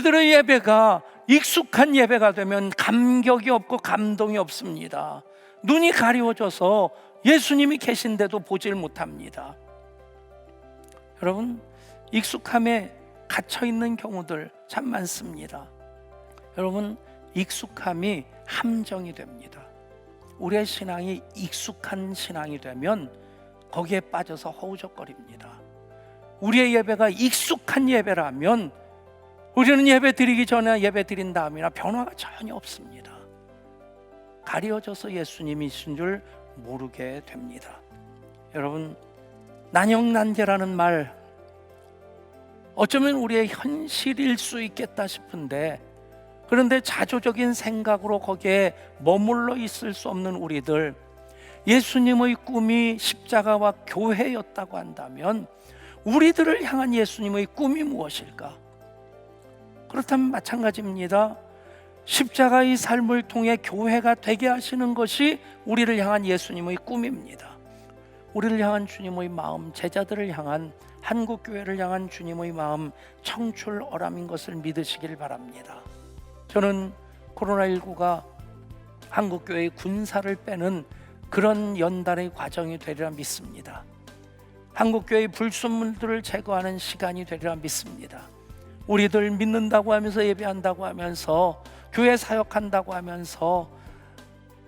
우리들의 예배가 익숙한 예배가 되면 감격이 없고 감동이 없습니다. 눈이 가리워져서 예수님이 계신데도 보질 못합니다. 여러분, 익숙함에 갇혀 있는 경우들 참 많습니다. 여러분, 익숙함이 함정이 됩니다. 우리의 신앙이 익숙한 신앙이 되면 거기에 빠져서 허우적거립니다. 우리의 예배가 익숙한 예배라면 우리는 예배 드리기 전에 예배 드린 다음이나 변화가 전혀 없습니다. 가려져서 예수님이신 줄 모르게 됩니다. 여러분, 난영난제라는 말 어쩌면 우리의 현실일 수 있겠다 싶은데 그런데 자조적인 생각으로 거기에 머물러 있을 수 없는 우리들 예수님의 꿈이 십자가와 교회였다고 한다면 우리들을 향한 예수님의 꿈이 무엇일까? 그렇다면 마찬가지입니다. 십자가의 삶을 통해 교회가 되게 하시는 것이 우리를 향한 예수님의 꿈입니다. 우리를 향한 주님의 마음, 제자들을 향한 한국 교회를 향한 주님의 마음 청출 어람인 것을 믿으시길 바랍니다. 저는 코로나19가 한국 교회의 군사를 빼는 그런 연단의 과정이 되리라 믿습니다. 한국 교회의 불순물들을 제거하는 시간이 되리라 믿습니다. 우리들 믿는다고 하면서 예배한다고 하면서 교회 사역한다고 하면서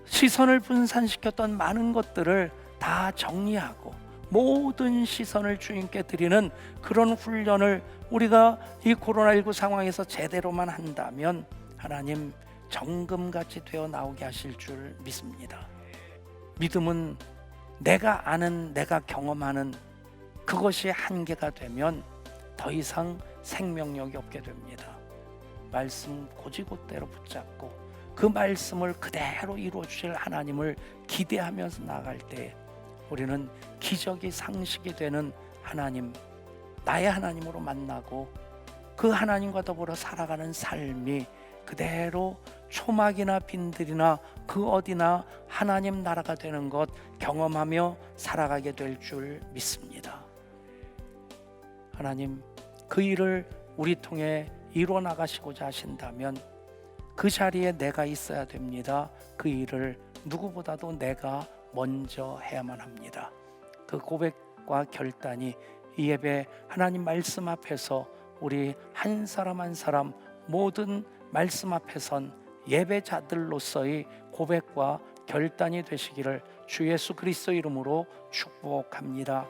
시선을 분산시켰던 많은 것들을 다 정리하고 모든 시선을 주님께 드리는 그런 훈련을 우리가 이 코로나19 상황에서 제대로만 한다면 하나님 정금같이 되어 나오게 하실 줄 믿습니다. 믿음은 내가 아는 내가 경험하는 그것이 한계가 되면 더 이상 생명력이 없게 됩니다. 말씀 고지곳대로 붙잡고 그 말씀을 그대로 이루어 주실 하나님을 기대하면서 나갈 때 우리는 기적이 상식이 되는 하나님 나의 하나님으로 만나고 그 하나님과 더불어 살아가는 삶이 그대로 초막이나 빈들이나 그 어디나 하나님 나라가 되는 것 경험하며 살아가게 될 줄 믿습니다. 하나님 그 일을 우리 통해 이루어 나가시고자 하신다면 그 자리에 내가 있어야 됩니다. 그 일을 누구보다도 내가 먼저 해야만 합니다. 그 고백과 결단이 이 예배 하나님 말씀 앞에서 우리 한 사람 한 사람 모든 말씀 앞에선 예배자들로서의 고백과 결단이 되시기를 주 예수 그리스도 이름으로 축복합니다.